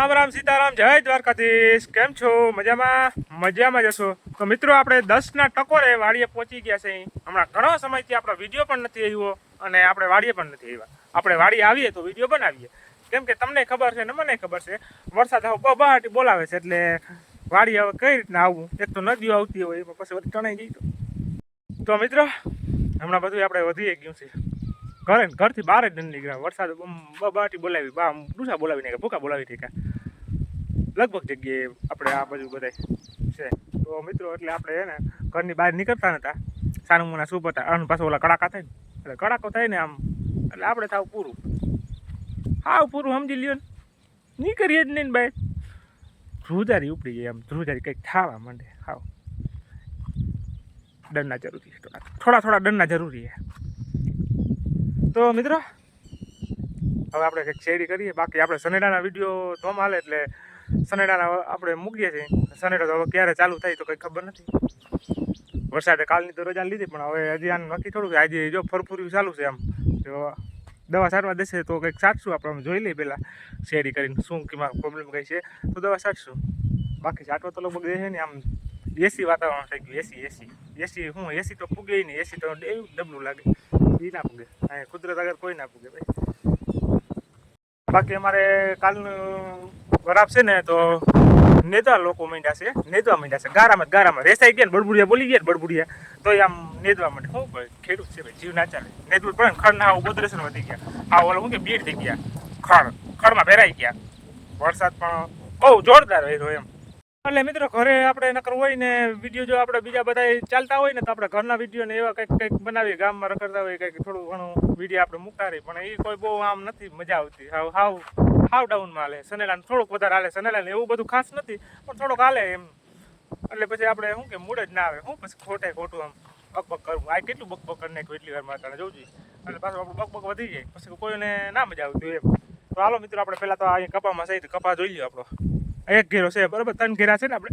રામ રામ સીતારામ, જય દ્વારકાધીશ. કેમ છો? મજામાં? મજામાં જશો તો મિત્રો, આપણે દસના ટકોરે વાડીએ પહોંચી ગયા છે હમણાં ઘણો સમયથી આપણો વીડિયો પણ નથી આવ્યો અને આપણે વાડીએ પણ નથી આવ્યા. આપણે વાડીએ આવીએ તો વીડિયો બનાવીએ. કેમ કે તમને ખબર છે ને મને ખબર છે, વરસાદ હવે બહાટી બોલાવે છે એટલે વાડી હવે કઈ રીતના આવવું એક તો નદીઓ આવતી હોય, એમાં પછી ટણાઈ ગઈ તો. તો મિત્રો, હમણાં બધું આપણે વધી ગયું છે. ઘરે ઘરથી બહાર જ નથી નીકળ્યા. વરસાદ બહાટી બોલાવી, બા ડૂસા બોલાવી નાખ્યા ભૂકા બોલાવી નાખ્યા લગભગ જગ્યાએ આપણે આ બાજુ બધા છે. તો મિત્રો, એટલે આપણે હે ને ઘરની બહાર નીકળતા નતા. સાનું સૂપ હતા. અને પાછું ઓલા કડાકા થાય ને. એટલે કડાકો થાય ને આમ. એટલે આપણે થાવ પૂરું. હાવ પૂરું સમજી લ્યો ને. નીકળીએ જ નહીં ને ભાઈ ધ્રુજારી ઉપડી જાય આમ. ધ્રુજારી કંઈક થાવા માંડે. હાવ. દંડના જરૂરી થોડા થોડા થોડા દંડના જરૂરી છે. તો મિત્રો, હવે આપણે કંઈક શેરી કરીએ. બાકી આપણે સનેડાના વીડિયો ધોમ હાલે એટલે સનેડાના આપણે મૂકીએ છીએ. સનેડા તો હવે ક્યારે ચાલુ થાય તો કંઈ ખબર નથી. વરસાદે કાલની તો રજા લીધી, પણ હવે હજી આનું નક્કી થોડું આજે જો ફરફુર્યું ચાલુ છે આમ જો દવા છાંટવા દેશે તો કંઈક સાચશું આપણે આમ જોઈ લઈએ પહેલાં શેરી કરીને શું કેમાં પ્રોબ્લેમ કઈ છે. તો દવા સાચશું. બાકી સાટવા તો લગભગ દેશે ને આમ એસી વાતાવરણ થઈ ગયું એસી એસી એસી હું એસી તો પૂગે નહીં એસી તો એવું ડબલું લાગે. એ ના પૂગે. કુદરત આગળ કોઈ ના પૂગે ભાઈ. બાકી અમારે કાલનું વરાપ છે ને, તો નેતા લોકો માંડ્યા છે નેતવા માંડ્યા છે. ગારામાં ગારામાં. રેસાઈ ગયા બળબુડિયા બોલી ગયા બળબુડિયા. તો આમ નેતવા માટે હું ભાઈ ખેડૂત છે ભાઈ, જીવ ના ચાલે. નેતવું ને ખડ ના આવું ગોદરેશન વધી ગયા. આ ઓલો શું કે, બીડ થઈ ગયા. ખડ. ખડમાં ભેરાઈ ગયા. વરસાદ પણ બહુ જોરદાર રહ્યો એમ. એટલે મિત્રો, ઘરે આપણે નકર હોય ને વીડિયો જો આપણે બીજા બધા ચાલતા હોય ને, તો આપણે ઘરના વીડિયો ને એવા કંઈક કંઈક બનાવીએ, ગામમાં રખડતા હોય, કંઈક થોડું ઘણું વીડિયો આપણે મૂકતા પણ એ કોઈ બહુ આમ નથી, મજા આવતી. હાવ હાવ હાવ ડાઉનમાં હાલે. સનેલાને થોડુંક વધારે હાલે. સનેલાને એવું બધું ખાસ નથી, પણ થોડોક હાલે એમ. એટલે પછી આપણે શું કે, મૂડ જ ના આવે. હું પછી ખોટે ખોટું આમ બકબક કરવું આ કેટલું બકબક કરી નાખ્યું એટલી વાર મારે જોવું જોઈએ એટલે પાછું આપણું બકબક વધી જાય. પછી કોઈને ના મજા આવતી એમ. તો હાલો મિત્રો, આપણે પહેલાં તો અહીંયા કપામાં સહી કપા જોઈ લઈએ આપણો. એક ઘેરો છે, બરાબર? ત્રણ ઘેરા છે ને આપણે?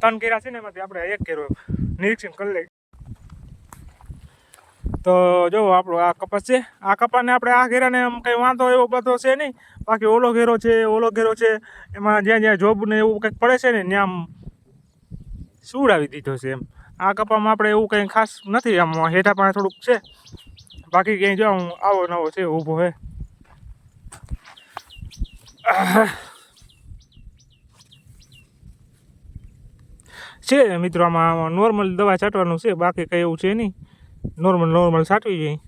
ત્રણ ઘેરા છે ને એમાંથી આપણે એક ઘેરો નિરીક્ષણ કરી લઈએ. તો જો આપણો આ કપાસ છે, આ કપાને આપણે આ ઘેરાને આમ કંઈ વાંધો એવો બધો છે નહીં. બાકી ઓલો ઘેરો છે, ઓલો ઘેરો છે, એમાં જ્યાં જ્યાં જોબ ને એવું કંઈક પડે છે ને, ત્યાં આમ સુવડાવી દીધો છે એમ. આ કપામાં આપણે એવું કંઈ ખાસ નથી, આમ હેઠા પાસે થોડુંક છે. બાકી ક્યાંય જો આવો નવો છે, ઊભો હે. છે મિત્રો, આમાં નોર્મલ દવા છાંટવાનું છે, બાકી કંઈ એવું છે નહીં. નોર્મલ નોર્મલ છાંટવી જોઈએ.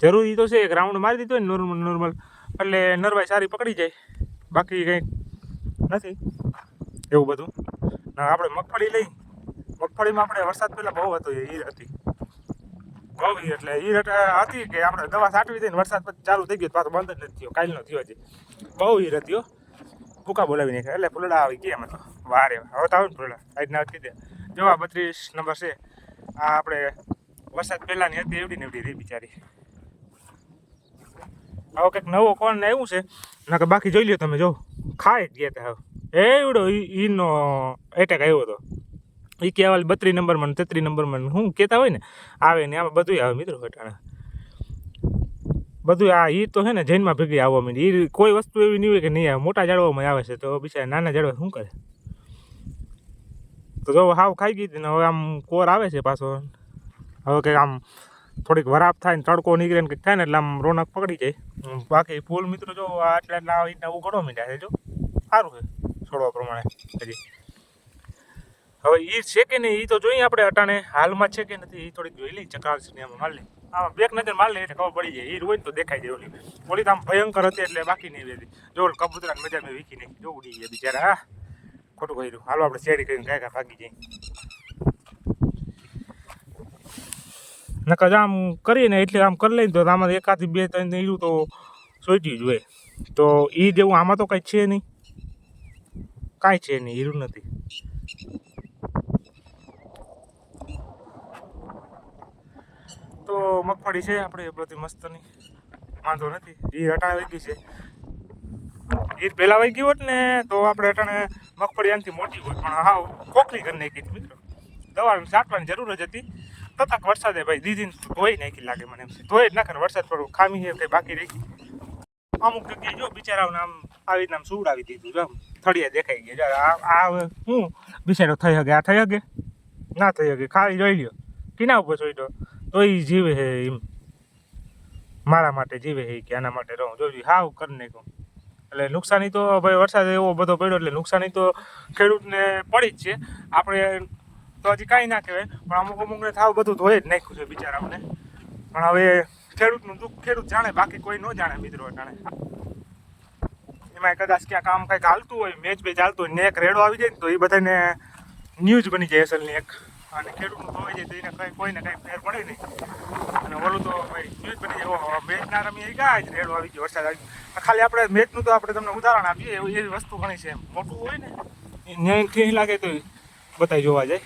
જરૂરી તો છે એક રાઉન્ડ મારી દીધો ને નોર્મલ નોર્મલ એટલે નરવાઈ સારી પકડી જાય. બાકી કંઈ નથી. એવું બધું. આપણે મગફળી લઈ. મગફળીમાં આપણે વરસાદ પહેલાં બહુ હતો, એ હતી. ઈર, એટલે એટલે હતી કે આપણે દવા છાંટવી દઈને વરસાદ પછી ચાલુ થઈ ગયો પાછો બંધ જ નથી થયો કાલનો થયો હજી. બહુ ઈર હતી ભૂકા બોલાવી નાખ્યા એટલે ફૂલડા આવી ગયા મતલબ, વારે. હવે તો આવે ને ફૂલડા. આજના કીધે. જો બત્રીસ નંબર છે. આ આપણે વરસાદ પહેલાંની હતી, એવડી ને એવડી રહી બિચારી. હવે કંઈક નવો કોણ ને એવું છે? ના, કે બાકી જોઈ લ્યો તમે, જો. ખાઈ જ ગયા હતા હવે. એવડો ઈનો એટેક આવ્યો હતો એ કહેવાય બત્રીસ નંબરમાં ને તેત્રીસ નંબરમાં શું કહેતા હોય ને, આવે ને આમાં બધું આવે મિત્રો, હટાણા. બધું આ એ તો છે ને જૈનમાં ભેગી આવવા માંડી. એ કોઈ વસ્તુ એવી નહીં હોય કે નહીં આવે મોટા ઝાડવામાં આવે છે તો બિચારા નાના ઝાડવા શું કરે? તો જો હાવ ખાઈ ગઈ હતી ને હવે આમ કોર આવે છે પાછો. હવે કંઈક આમ થોડીક વરાપ થાય ને તડકો નીકળે ને કંઈક થાય ને એટલે આમ રોનક પકડી જાય. બાકી ફૂલ મિત્રો જો આટલા આવી રીતના ઉઘડો મીડ્યા છે જો. સારું છે, છોડવા પ્રમાણે હજી. હવે એ છે કે નહીં એ તો જોઈએ આપણે અટાણે. હાલમાં છે કે નથી એ થોડીક જોઈ લઈ ચકાસ ને આમાં માર લે આમાં બેક નજર મારી એટલે ખબર પડી જાય એ હોય ને તો દેખાઈ જાય ઓલી. ઓલી તો આમ ભયંકર હતી એટલે બાકી નહીં વેલી જો ઓલી કબૂતરા મજા મેં વીખી નહીં જો ઉડી ગયા બિચારા, હા. ખોટું કર્યું. હાલો, આપણે શેરી કરીને કાંઈ ભાગી જઈએ. નકર આમ કરીએ ને એટલે આમ કરી લઈને તો આમાં એકાથી બે, ત્રણ નીરું તો સોઈટી જોઈએ તો એ જેવું આમાં તો કાંઈ છે નહીં. કાંઈ છે નહીં હીરું નથી. તો મગફળી છે આપણે બધી મસ્તની. વાંધો નથી. એ અટાણે વહી ગઈ છે. એ પહેલાં વહી ગયું હોત ને, તો આપણે અટાણે મગફળી આનાથી મોટી હોય. પણ હાવ ખોખલી કરી નાખી હતી મિત્રો. દવા છાંટવાની જરૂર જ હતી. તથાક વરસાદે ભાઈ દીદી ધોઈ નાખી લાગે મને એમ. ધોઈ જ નાખે વરસાદ પડ્યો ખામી છે કંઈ બાકી રહી. અમુક જગ્યાએ જો બિચારાઓને આમ આવી આમ સુવડાવી દીધું જો આમ થળિયા દેખાઈ ગયા આ હું? બિચારો થઈ શકે આ થઈ શકે ના થઈ શકે ખાલી જોઈ લ્યો. કિના ઉપર જોઈ તો તો એ જીવે હે એમ. મારા માટે જીવે હે કે આના માટે રહું. જોજો, હાવ કરી નાખું એટલે નુકસાની તો ભાઈ વરસાદ એવો બધો પડ્યો એટલે નુકસાની તો ખેડૂતને પડી જ છે. આપણે તો હજી કાંઈ ના કહેવાય, પણ અમુક અમુકને થાવ બધું ધોઈ જ નાખ્યું છે બિચારાઓને. પણ હવે ખેડૂતનું દુઃખ ખેડૂત જાણે, બાકી કોઈ ન જાણે મિત્રો જાણે. એમાં કદાચ ક્યાં કામ કંઈક હાલતું હોય, મેચ બે ચાલતું હોય, ને એક રેડો આવી જાય ને તો એ બધાને ન્યૂઝ બની જાય અસલની એક. અને ખેડૂતનું ધોવાઈ જાય તો એને કંઈ કોઈને કંઈ ફેર પડે નહીં. અને ઓલું તો ભાઈ ન્યૂઝ બની જાય? ઓહો મેચ ના રમી ગયા જ રેડો આવી ગયો વરસાદ આવી ખાલી આપણે મેચનું તો આપણે તમને ઉદાહરણ આપીએ, એવી એવી વસ્તુ ઘણી છે એમ. મોટું હોય ને, એ ઠીક લાગે તો બતાવી જોવા જાય.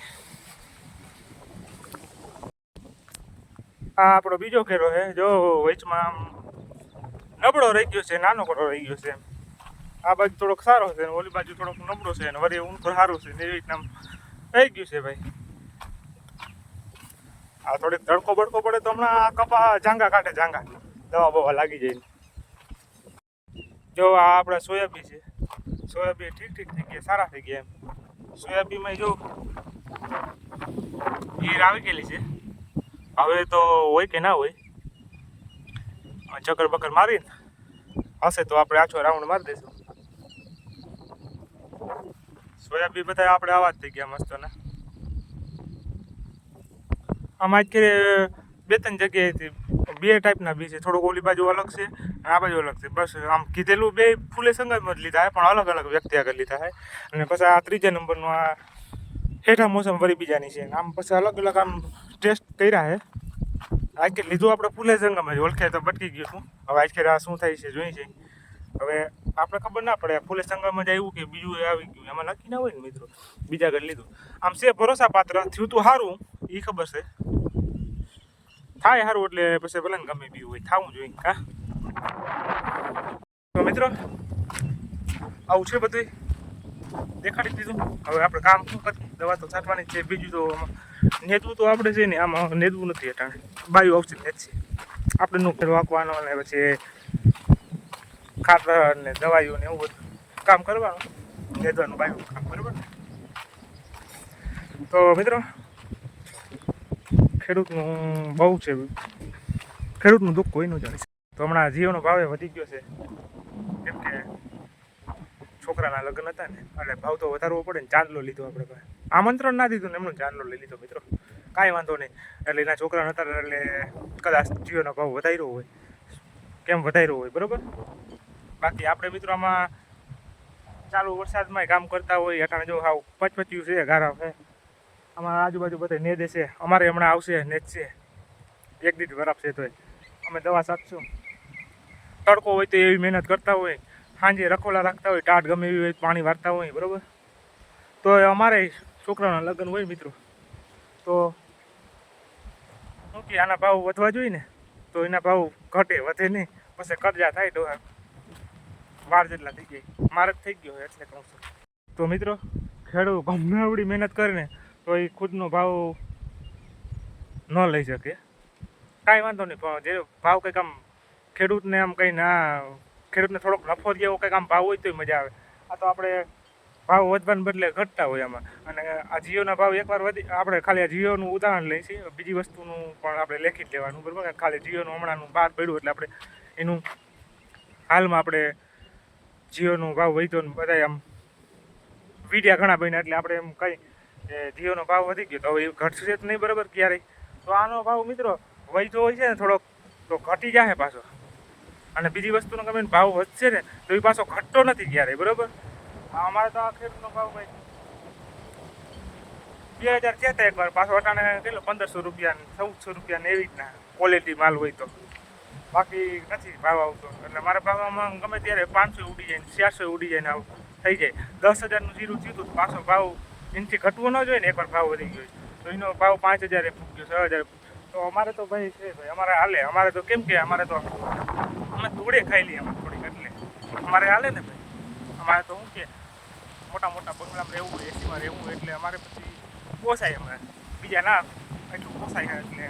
આ આપણો બીજો ખેરો છે. જો, વચમાં આમ નબળો રહી ગયો છે, નાનો કોટો રહી ગયો છે આ બાજુ થોડોક સારો છે ઓલી બાજુ થોડોક નબળો છે ને, વળી ઊંઘ સારું છે એવી રીતના રહી ગયું છે ભાઈ. આ થોડીક તડકો બડકો પડે તો હમણાં કપા જાંગા કાઢે જાંગા દવા બવા લાગી જાય. જો આ આપણે સોયાબીન છે. સોયાબીન ઠીક ઠીક થઈ ગયા, સારા થઈ ગયા એમ. સોયાબીનમાં જો ઈર આવી ગયેલી છે. હવે તો હોય કે ના હોય. ચક્કર બકર મારીને હશે તો આપણે આછો રાઉન્ડ મારી દઈશું. સોયાબીન બધા આપણે આવા જ થઈ ગયા મસ્ત ને આમાં જ બે ત્રણ જગ્યાએથી બે ટાઈપના બી છે. થોડુંક ઓલી બાજુ અલગ છે આ બાજુ અલગ છે. બસ, આમ કીધેલું બે ફૂલે સંગતમાં જ લીધા છે, પણ અલગ અલગ વ્યક્તિ આગળ લીધા છે. અને પછી આ ત્રીજા નંબરનું આ હેઠા મોસમ વળી બીજાની છે. આમ પછી અલગ અલગ આમ ટેસ્ટ કર્યા છે. આજ કે લીધું આપણે ફૂલે સંગમ જ. ઓળખે તો બટકી ગયું હતું. હવે આજ આ શું થાય છે, જોઈ છે. હવે આપણે ખબર ના પડે, ફૂલે સંગમ જ આવ્યું કે બીજું આવી ગયું, એમાં નક્કી ના હોય ને મિત્રો. બીજા આગળ લીધું. આમ છે ભરોસા પાત્ર થયું તું સારું એ ખબર છે. થાય સારું એટલે પછી ભલે ગમે બી હોય, થવું જોઈએ, હા. મિત્રો, આવું છે બધું દેખાડી દીધું. હવે આપણે કામ શું કરીએ? દવા તો છાંટવાની છે, બીજું તો નેદવું તો આપણે છે ને, આમાં નેદવું નથી અટાણે બાયું આવશે ને છે આપણે નું ફેર વાંકવાનો અને પછી ખાતર ને દવાઈઓ ને એવું બધું કામ કરવાનું. નેદવાનું બાયું કામ, બરાબર? તો મિત્રો, ખેડૂતનું બહુ છે. ખેડૂતનું દુઃખ કોઈનું જાણી તો હમણાં જીઓનો ભાવ વધી ગયો છે. કેમ કે છોકરાના લગ્ન હતા ને, એટલે ભાવ તો વધારવો પડે ને ચાંદલો લીધો આપણે પાસે આમંત્રણ ના દીધું ને એમનો ચાંદલો લઈ લીધો મિત્રો. કાંઈ વાંધો નહીં. એટલે એના છોકરા નતા, એટલે કદાચ જીઓનો ભાવ વધાર્યો હોય. કેમ વધાર્યો હોય, બરોબર? બાકી આપણે મિત્રો આમાં ચાલુ વરસાદમાં કામ કરતા હોય, અટાણે જો હાવ પચપચ્યું છે ગારા છે. અમારા આજુબાજુ બધે નેદે છે. અમારે હમણાં આવશે, નેદ છે. એક દીઠ બરાબ છે તોય. અમે દવા સાચશું. તડકો હોય તો એવી મહેનત કરતા હોય. સાંજે રખોલા રાખતા હોય ટાટ ગમે એવી હોય પાણી વારતા હોય, બરાબર? તો અમારે છોકરાના લગ્ન હોય મિત્રો. તો શું કે આના ભાવ વધવા જોઈએ ને, તો એના ભાવ ઘટે, વધે નહીં. પછી કરજા થાય તો વાર જેટલા થઈ ગઈ મારે થઈ ગયો એટલે કહું છું. તો મિત્રો, ખેડૂત ગમે એવડી મહેનત કરીને તો એ ખુદનો ભાવ ન લઈ શકે. કાંઈ વાંધો નહીં, પણ જે ભાવ કંઈક આમ ખેડૂતને આમ કંઈ ના, ખેડૂતને થોડોક નફો જેવો કંઈક આમ ભાવ હોય તોય મજા આવે. આ તો આપણે ભાવ વધવાને બદલે ઘટતા હોય આમાં. અને આ જીઓના ભાવ એકવાર વધી, આપણે ખાલી આ જીઓનું ઉદાહરણ લઈએ છીએ. બીજી વસ્તુનું પણ આપણે લેખી જ લેવાનું, બરાબર? ખાલી જીઓનું હમણાંનું બહાર પડ્યું એટલે આપણે એનું હાલમાં આપણે જીઓનો ભાવ વધ્યો ને બધા આમ વીડિયા ઘણા બન્યા એટલે આપણે એમ કહી કે જીઓનો ભાવ વધી ગયો તો હવે એ ઘટશે જ નહીં બરાબર ક્યારેય. તો આનો ભાવ મિત્રો વધ્યો હોય છે ને થોડોક, તો ઘટી જાય પાછો. અને બીજી વસ્તુનો ગમે ભાવ વધશે ને તો એ પાછો ઘટતો નથી ક્યારેય, બરાબર? અમારે તો આ ખેડૂતનો ભાવ ભાઈ બે હજાર થયા હતા એકવાર પાછો અટાણે કેટલો? પંદરસો રૂપિયા ચૌદસો રૂપિયા ને એવી રીતના ક્વોલિટી માલ હોય તો. બાકી નથી ભાવ આવતો. એટલે મારા ભાવમાં ગમે ત્યારે પાંચસો ઉડી જાય ચારસો ઉડી જાય આવું થઈ જાય. દસ હજારનું જીરું થયું હતું પાછો ભાવ એનાથી ઘટવો ન જોઈએ ને, એકવાર ભાવ વધી ગયો. તો એનો ભાવ પાંચ હજારે ફૂક્યો છ હજાર તો અમારે તો ભાઈ છે ભાઈ, અમારે હાલે. અમારે તો કેમ કે અમારે તો અમે ધૂળે ખાઈ લઈએ અમે થોડીક એટલે. અમારે હાલે ને ભાઈ. અમારે તો શું કે મોટા મોટા બંગલામાં રહેવું હોય એસીમાં રહેવું હોય એટલે અમારે પછી પોસાય અમારે. બીજા ના એટલું પોસાય એટલે.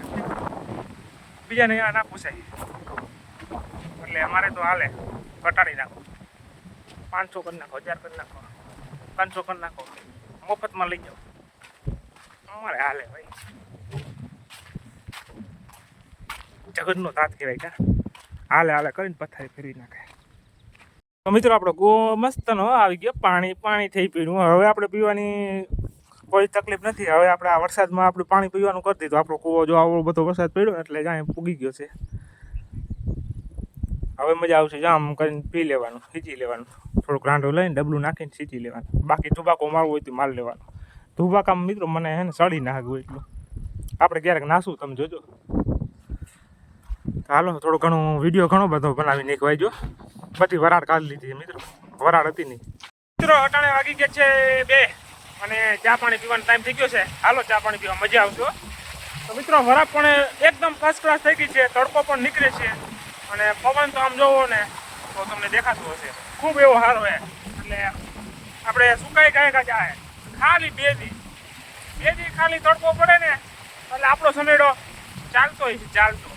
બીજાને ના પોસાય. એટલે અમારે તો હાલે. ઘટાડી નાખો. પાંચસો કરી નાખો, હજાર કરી નાખો. પાંચસો કરી નાખો. મફતમાં લઈ જાઓ. અમારે હાલે ભાઈ. જગતનો તાત કહેવાય કા હાલે હાલે, કરીને પથારી ફેરવી નાખે. તો મિત્રો, આપણો ગો મસ્તનો આવી ગયો. પાણી પાણી થઈ પીણું. હવે આપણે પીવાની કોઈ તકલીફ નથી. હવે આપણે આ વરસાદમાં આપણું પાણી પીવાનું કરી દીધું. આપણો કૂવો જો આવો બધો વરસાદ પડ્યો, એટલે જાય પૂગી ગયો છે. હવે મજા આવશે. જામ કરીને પી લેવાનું સીંચી લેવાનું. થોડુંક રાંડો લઈને ડબલું નાખીને સીચી લેવાનું. બાકી ધુબાકો મારવું હોય તો માર લેવાનું. ધુબાકા મિત્રો મને હે ને સડી નાખવું એટલું. આપણે ક્યારેક નાસું, તમે જોજો. હાલો, થોડો ઘણો વીડિયો ઘણો બધો બનાવી નાખવાય બધી વરાળ કાઢી લીધી મિત્રો. વરાળ હતી નહીં. મિત્રો, અટાણે વાગી ગયા છે બે અને ચા પાણી પીવાનો ટાઈમ થઈ ગયો છે. હાલો, ચા પાણી પીવા મજા આવશે. તો મિત્રો, વરાળ પણ એકદમ ફર્સ્ટ ક્લાસ થઈ ગઈ છે. તડકો પણ નીકળે છે. અને પવન તો આમ જોવો ને, તો તમને દેખાતું હશે. ખૂબ એવો સારો હે. એટલે આપણે સુકાઈ ગયા કા જાય. ખાલી બે દી ખાલી તડકો પડે ને, એટલે આપણો સનેડો ચાલતો હોય છે, ચાલતો.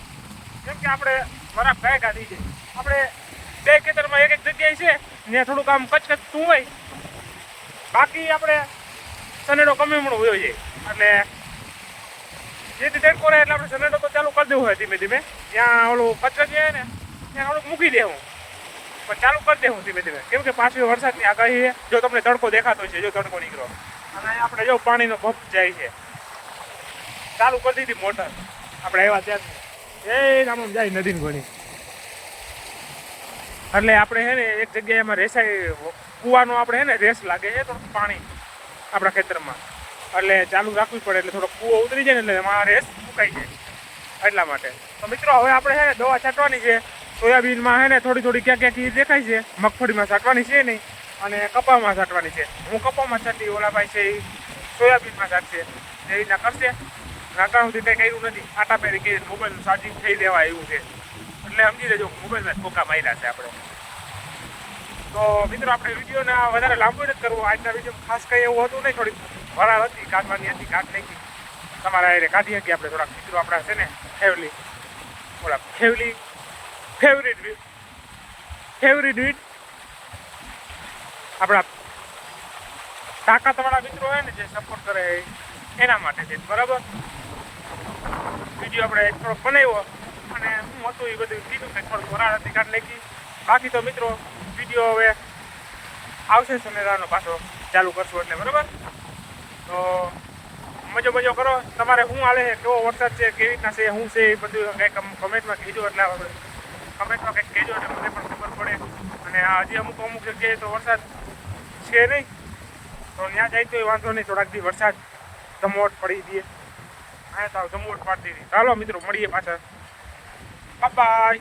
કેમ કે આપણે વરાપ ગાય કાઢી છે આપણે બે ખેતરમાં એક એક જગ્યાએ છે ત્યાં થોડુંક આમ કચકચતું હોય. બાકી આપણે સનેડો કમેમણો હોય છે. એટલે જેથી તડકો રહે એટલે આપણે સનેડો તો ચાલુ કરી દેવું હોય ધીમે ધીમે. ત્યાં ઓલું કચરો છે ને, ત્યાં ઓલું મૂકી દેવું પણ ચાલુ કરી દેવું ધીમે ધીમે. કેમ કે પાછી વરસાદની આગાહી છે. જો તમને તડકો દેખાતો છે, જો તડકો નીકળો. અને આપણે જો પાણીનો ભપ જાય છે. ચાલુ કરી દીધી મોટર. આપણે આવ્યા ત્યાં એ આમ જાય નદીની ઘણી. એટલે આપણે છે ને એક જગ્યાએ એમાં રેસાઈ, કૂવાનો આપણે છે ને રેસ લાગે છે થોડું પાણી આપણા ખેતરમાં. એટલે ચાલુ રાખવી પડે, એટલે થોડો કૂવો ઉતરી જાય ને એટલે એમાં રેસ ફૂંકાઈ જાય. એટલા માટે. તો મિત્રો, હવે આપણે હે ને દવા છાંટવાની છે. સોયાબીનમાં છે ને થોડી થોડી ક્યાં ક્યાંક દેખાય છે. મગફળીમાં છાંટવાની છે નહીં. અને કપામાં છાંટવાની છે. હું કપામાં છાંટી, ઓલાભાઈ છે એ સોયાબીનમાં છાંટશે. એ રીતના કરશે. નાકાણ સુધી કંઈ કર્યું નથી. આટા પહેરી કે મોબાઈલ ચાર્જિંગ થઈ દેવાય એવું છે. એટલે સમજી લેજો, મોબાઈલમાં ઠોકા માર્યા છે આપણે. તો મિત્રો, આપણે વિડીયોને વધારે લાંબો નથી કરવો. આજના વીડિયો ખાસ કંઈ એવું હતું નહીં થોડી વરાળ હતી, કાઢવાની હતી કાઢ નાખી. તમારા એ કાઢી શકીએ આપણે થોડાક મિત્રો આપણા છે ને ફેવલી થોડા ફેવલી ફેવરિટ ફેવરિટ વીટ આપણા તાકાતવાળા મિત્રો હોય ને જે સપોર્ટ કરે એના માટે છે. બરાબર? વીડિયો આપણે થોડોક બનાવ્યો અને હું હતું એ બધું કીધું કે થોડુંક વરાળ હતી કાઢ લેખી બાકી તો મિત્રો, વીડિયો હવે આવશે સનેરાનો પાછો ચાલુ કરશું એટલે, બરાબર? તો મજો મજો કરો. તમારે શું હાલે છે? કેવો વરસાદ છે? કેવી રીતના છે? શું છે? એ બધું કંઈક કમેન્ટમાં કહેજો એટલે કમેન્ટમાં કંઈક કહેજો એટલે મને પણ ખબર પડે. અને હજી અમુક અમુક જગ્યાએ તો વરસાદ છે નહીં. તો ત્યાં જાય તો વાંધો નહીં. થોડાક દી વરસાદ ધમોટ પડી દઈએ હા તો ધમોટ પાડી દીધી. ચાલો મિત્રો, મળીએ પાછા. બાય